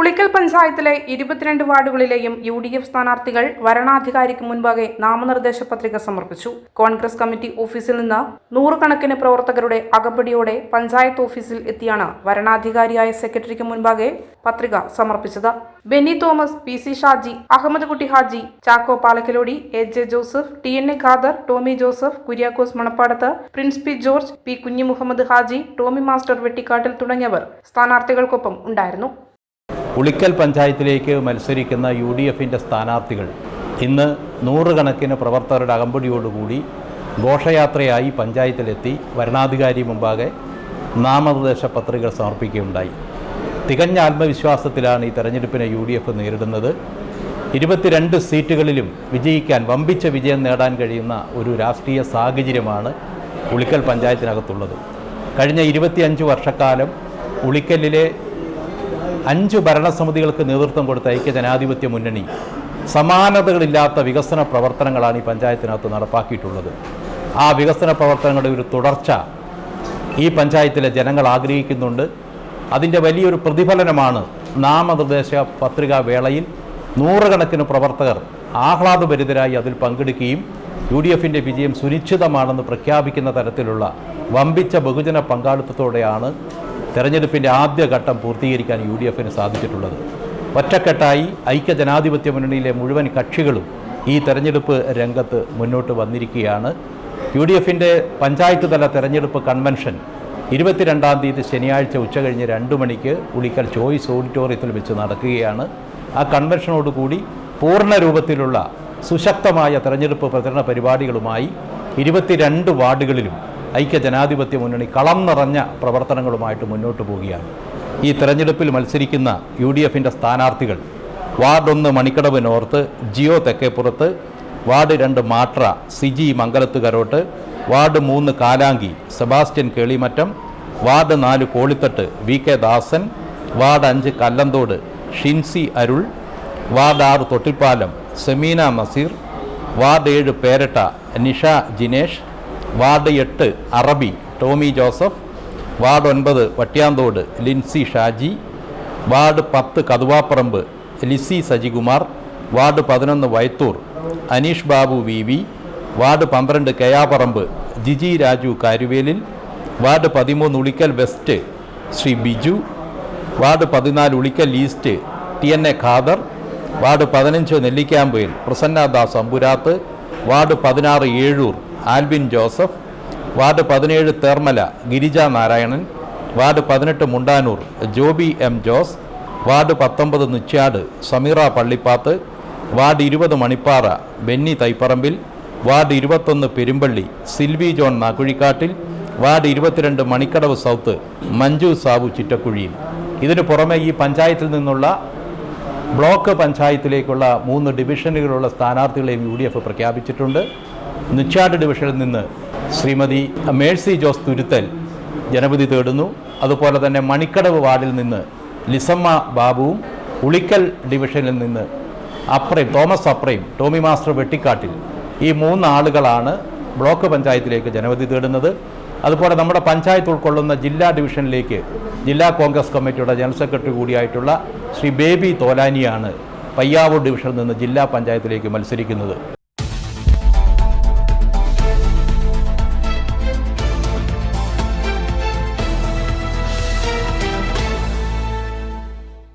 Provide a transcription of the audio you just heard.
ഉളിക്കൽ പഞ്ചായത്തിലെ ഇരുപത്തിരണ്ട് വാർഡുകളിലെയും U D F സ്ഥാനാർത്ഥികൾ വരണാധികാരിക്ക് മുൻപാകെ നാമനിർദ്ദേശ പത്രിക സമർപ്പിച്ചു. കോൺഗ്രസ് കമ്മിറ്റി ഓഫീസിൽ നിന്ന് നൂറുകണക്കിന് പ്രവർത്തകരുടെ അകമ്പടിയോടെ പഞ്ചായത്ത് ഓഫീസിൽ എത്തിയാണ് വരണാധികാരിയായ സെക്രട്ടറിക്ക് മുൻപാകെ പത്രിക സമർപ്പിച്ചത്. Benny Thomas P C Shaji Ahmed Kutty Haji Chacko Palakkalody A J Joseph T N A Khader Tomy Joseph Kuriakose Manappadath Prince P George P Kunhi Muhammad Haji Tomy master Vettikkattil തുടങ്ങിയവർ സ്ഥാനാർത്ഥികൾക്കൊപ്പം ഉണ്ടായിരുന്നു. ഉളിക്കൽ പഞ്ചായത്തിലേക്ക് മത്സരിക്കുന്ന U D എഫിന്റെ സ്ഥാനാർത്ഥികൾ ഇന്ന് നൂറുകണക്കിന് പ്രവർത്തകരുടെ അകമ്പടിയോടുകൂടി ഘോഷയാത്രയായി പഞ്ചായത്തിലെത്തി വരണാധികാരി മുമ്പാകെ നാമനിർദ്ദേശ പത്രികകൾ സമർപ്പിക്കുകയുണ്ടായി. തികഞ്ഞ ആത്മവിശ്വാസത്തിലാണ് ഈ തെരഞ്ഞെടുപ്പിനെ യു ഡി എഫ് നേരിടുന്നത്. ഇരുപത്തിരണ്ട് സീറ്റുകളിലും വിജയിക്കാൻ വമ്പിച്ച വിജയം നേടാൻ കഴിയുന്ന ഒരു രാഷ്ട്രീയ സാഹചര്യമാണ് ഉളിക്കൽ പഞ്ചായത്തിനകത്തുള്ളത്. കഴിഞ്ഞ ഇരുപത്തിയഞ്ച് വർഷക്കാലം ഉളിക്കലിലെ അഞ്ച് ഭരണസമിതികൾക്ക് നേതൃത്വം കൊടുത്ത ഐക്യ ജനാധിപത്യ മുന്നണി സമാനതകളില്ലാത്ത വികസന പ്രവർത്തനങ്ങളാണ് ഈ പഞ്ചായത്തിനകത്ത് നടപ്പാക്കിയിട്ടുള്ളത്. ആ വികസന പ്രവർത്തനങ്ങളുടെ ഒരു തുടർച്ച ഈ പഞ്ചായത്തിലെ ജനങ്ങൾ ആഗ്രഹിക്കുന്നുണ്ട്. അതിന്റെ വലിയൊരു പ്രതിഫലനമാണ് നാമനിർദ്ദേശ പത്രികാ വേളയിൽ നൂറുകണക്കിന് പ്രവർത്തകർ ആഹ്ലാദഭരിതരായി അതിൽ പങ്കെടുക്കുകയും യു ഡി എഫിന്റെ വിജയം സുനിശ്ചിതമാണെന്ന് പ്രഖ്യാപിക്കുന്ന തരത്തിലുള്ള വമ്പിച്ച ബഹുജന പങ്കാളിത്തത്തോടെയാണ് തെരഞ്ഞെടുപ്പിന്റെ ആദ്യഘട്ടം പൂർത്തീകരിക്കാൻ യു ഡി എഫിന് സാധിച്ചിട്ടുള്ളത്. ഒറ്റക്കെട്ടായി ഐക്യജനാധിപത്യ മുന്നണിയിലെ മുഴുവൻ കക്ഷികളും ഈ തെരഞ്ഞെടുപ്പ് രംഗത്ത് മുന്നോട്ട് വന്നിരിക്കുകയാണ്. യു ഡി എഫിന്റെ പഞ്ചായത്ത് തല തെരഞ്ഞെടുപ്പ് കൺവെൻഷൻ ഇരുപത്തിരണ്ടാം തീയതി ശനിയാഴ്ച ഉച്ചകഴിഞ്ഞ് രണ്ട് മണിക്ക് ഉളിക്കൽ ചോയ്സ് ഓഡിറ്റോറിയത്തിൽ വെച്ച് നടക്കുകയാണ്. ആ കൺവെൻഷനോടുകൂടി പൂർണ രൂപത്തിലുള്ള സുശക്തമായ തെരഞ്ഞെടുപ്പ് പ്രചരണ പരിപാടികളുമായി ഇരുപത്തിരണ്ട് വാർഡുകളിലും ഐക്യ ജനാധിപത്യ മുന്നണി കളം നിറഞ്ഞ പ്രവർത്തനങ്ങളുമായിട്ട് മുന്നോട്ട് പോവുകയാണ്. ഈ തെരഞ്ഞെടുപ്പിൽ മത്സരിക്കുന്ന യു ഡി എഫിന്റെ സ്ഥാനാർത്ഥികൾ വാർഡ് ഒന്ന് മണിക്കടവ് നോർത്ത് ജിയോ തെക്കേപ്പുറത്ത് വാർഡ് രണ്ട് മാട്ര സിജി മംഗലത്ത് കരോട്ട് വാർഡ് മൂന്ന് കാലാങ്കി സെബാസ്റ്റ്യൻ കേളിമറ്റം വാർഡ് നാല് Kolithattu V K Dasan ward അഞ്ച് കല്ലന്തോട് ഷിൻസി അരുൾ വാർഡ് ആറ് തൊട്ടിപ്പാലം സെമീന നസീർ വാർഡ് ഏഴ് പേരട്ട നിഷ ജിനേഷ് വാർഡ് എട്ട് അറബി ടോമി ജോസഫ്. വാർഡ് ഒൻപത് വട്ട്യാന്തോട് ലിൻസി ഷാജി. വാർഡ് പത്ത് കതുവാപ്പറമ്പ് ലിസി സജികുമാർ. വാർഡ് പതിനൊന്ന് Vayathur Aneesh Babu V V. Ward പന്ത്രണ്ട് കെയാപ്പറമ്പ് ജിജി രാജു കാരുവേലിൽ. വാർഡ് പതിമൂന്ന് ഉളിക്കൽ വെസ്റ്റ് ശ്രീ ബിജു. വാർഡ് പതിനാല് Ulikkal east T N A Khader. Ward പതിനഞ്ച് നെല്ലിക്കാമ്പയിൽ പ്രസന്നദാസ് അമ്പുരാത്ത്. വാർഡ് പതിനാറ് ഏഴൂർ ആൽബിൻ ജോസഫ് വാർഡ് പതിനേഴ് തേർമല ഗിരിജ നാരായണൻ വാർഡ് പതിനെട്ട് മുണ്ടാനൂർ ജോബി എം ജോസ് വാർഡ് പത്തൊമ്പത് നുച്ചാട് സമീറ പള്ളിപ്പാത്ത് വാർഡ് ഇരുപത് മണിപ്പാറ ബെന്നി തൈപ്പറമ്പിൽ വാർഡ് ഇരുപത്തൊന്ന് പെരുമ്പള്ളി സിൽവി ജോൺ നാക്കുഴിക്കാട്ടിൽ വാർഡ് ഇരുപത്തിരണ്ട് മണിക്കടവ് സൗത്ത് മഞ്ജു സാബു ചിറ്റക്കുഴിയിൽ. ഇതിനു പുറമെ ഈ പഞ്ചായത്തിൽ നിന്നുള്ള ബ്ലോക്ക് പഞ്ചായത്തിലേക്കുള്ള മൂന്ന് ഡിവിഷനുകളുള്ള സ്ഥാനാർത്ഥികളെയും യു പ്രഖ്യാപിച്ചിട്ടുണ്ട്. നുച്ചാട് ഡിവിഷനിൽ നിന്ന് ശ്രീമതി മേഴ്സി ജോസ് തുരുത്തൽ ജനവിധി തേടുന്നു. അതുപോലെ തന്നെ മണിക്കടവ് വാർഡിൽ നിന്ന് ലിസമ്മ ബാബുവും ഉളിക്കൽ ഡിവിഷനിൽ നിന്ന് അപ്രയും തോമസ് അപ്രയും ടോമി മാസ്റ്റർ വെട്ടിക്കാട്ടിൽ ഈ മൂന്ന് ആളുകളാണ് ബ്ലോക്ക് പഞ്ചായത്തിലേക്ക് ജനവിധി തേടുന്നത്. അതുപോലെ നമ്മുടെ പഞ്ചായത്ത് ഉൾക്കൊള്ളുന്ന ജില്ലാ ഡിവിഷനിലേക്ക് ജില്ലാ കോൺഗ്രസ് കമ്മിറ്റിയുടെ ജനറൽ സെക്രട്ടറി കൂടിയായിട്ടുള്ള ശ്രീ ബേബി തോലാനിയാണ് പയ്യാവൂർ ഡിവിഷനിൽ നിന്ന് ജില്ലാ പഞ്ചായത്തിലേക്ക് മത്സരിക്കുന്നത്.